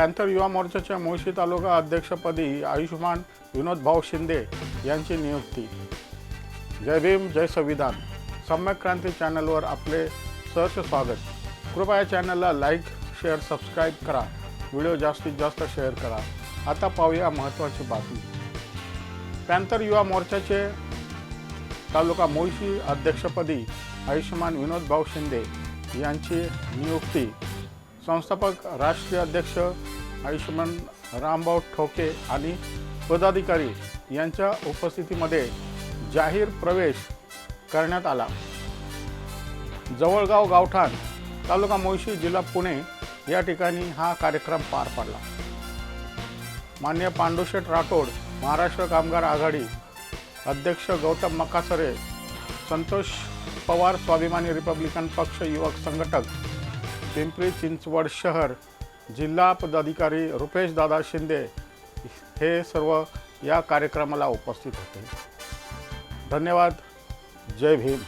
Panther युवा मोर्चाच्या मुळशी तालुका अध्यक्षपदी आयुष्यमान विनोद भाऊ शिंदे यांची नियुक्ती. जय भीम जय संविधान. सम्यक क्रांती चॅनलवर आपले सहर्ष स्वागत. कृपया चॅनलला लाईक शेअर सबस्क्राईब करा. व्हिडिओ जास्तीत जास्त शेअर करा. आता पाहूया महत्त्वाची बातमी. पॅन्थर युवा मोर्चाचे तालुका मुळशी अध्यक्षपदी आयुष्यमान विनोद भाऊ शिंदे यांची नियुक्ती. संस्थापक राष्ट्रीय अध्यक्ष आयुष्यमान रामभाऊ ठोके आणि पदाधिकारी यांच्या उपस्थितीमध्ये जाहीर प्रवेश करण्यात आला. जवळगाव गावठाण तालुका मुळशी जिल्हा पुणे या ठिकाणी हा कार्यक्रम पार पडला. मान्य पांडुशेठ राठोड महाराष्ट्र कामगार आघाडी अध्यक्ष गौतम मकासरे संतोष पवार स्वाभिमानी रिपब्लिकन पक्ष युवक संघटक पिंपरी चिंचवड शहर जिल्हा पदाधिकारी रुपेश दादा शिंदे हे सर्व या कार्यक्रमाला उपस्थित होते. धन्यवाद. जय Bhim.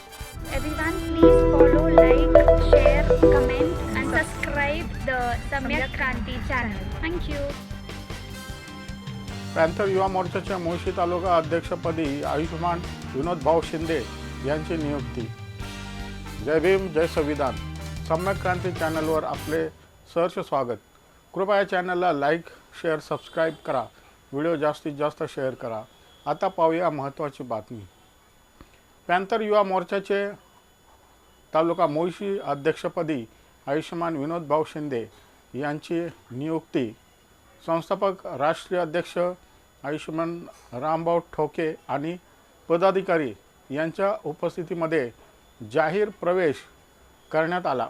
Everyone, please follow, like, share, comment, and subscribe the Samyak Kranti channel. Thank you. Panther युवा मोर्चाच्या मुळशी तालुका अध्यक्षपदी आयुष्यमान विनोद भाऊ शिंदे यांची नियुक्ती. जय भीम जय संविधान. सम्यक क्रांती चॅनलवर आपले सहर्ष स्वागत. कृपया चॅनलला लाईक शेअर सबस्क्राईब करा. व्हिडिओ जास्तीत जास्त शेअर करा. आता पाहूया महत्त्वाची बातमी. पॅन्थर युवा मोर्चाचे तालुका मुळशी अध्यक्षपदी आयुष्यमान विनोद भाऊ शिंदे यांची नियुक्ती. संस्थापक राष्ट्रीय अध्यक्ष आयुष्यमान रामभाऊ ठोके आणि पदाधिकारी यांच्या उपस्थितीमध्ये जाहीर प्रवेश करण्यात आला.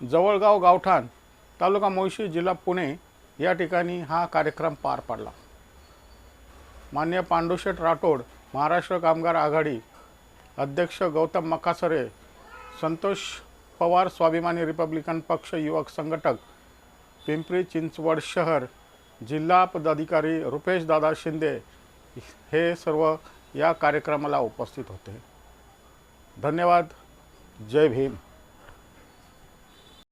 जवळगाव गावठाण तालुका मुळशी जिल्हा पुणे या ठिकाणी हा कार्यक्रम पार पडला. मान्य पांडुशेठ राठोड महाराष्ट्र कामगार आघाडी अध्यक्ष गौतम मकासरे संतोष पवार स्वाभिमानी रिपब्लिकन पक्ष युवक संघटक पिंपरी चिंचवड शहर जिल्हा पदाधिकारी रुपेश दादा शिंदे हे सर्व या कार्यक्रमाला उपस्थित होते. धन्यवाद. जय भीम.